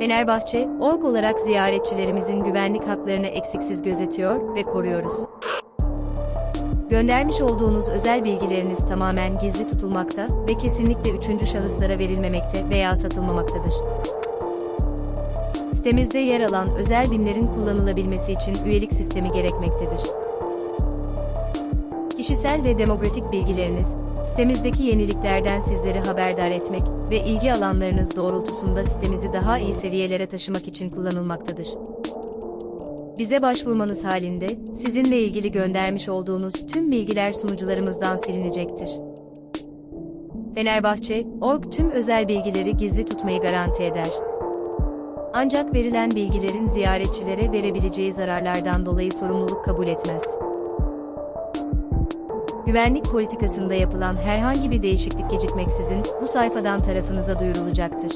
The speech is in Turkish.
Fenerbahçe, org olarak ziyaretçilerimizin güvenlik haklarını eksiksiz gözetiyor ve koruyoruz. Göndermiş olduğunuz özel bilgileriniz tamamen gizli tutulmakta ve kesinlikle üçüncü şahıslara verilmemekte veya satılmamaktadır. Sitemizde yer alan özel BİM'lerin kullanılabilmesi için üyelik sistemi gerekmektedir. Kişisel ve demografik bilgileriniz, sitemizdeki yeniliklerden sizleri haberdar etmek ve ilgi alanlarınız doğrultusunda sitemizi daha iyi seviyelere taşımak için kullanılmaktadır. Bize başvurmanız halinde, sizinle ilgili göndermiş olduğunuz tüm bilgiler sunucularımızdan silinecektir. Fenerbahçe, org tüm özel bilgileri gizli tutmayı garanti eder. Ancak verilen bilgilerin ziyaretçilere verebileceği zararlardan dolayı sorumluluk kabul etmez. Güvenlik politikasında yapılan herhangi bir değişiklik gecikmeksizin bu sayfadan tarafınıza duyurulacaktır.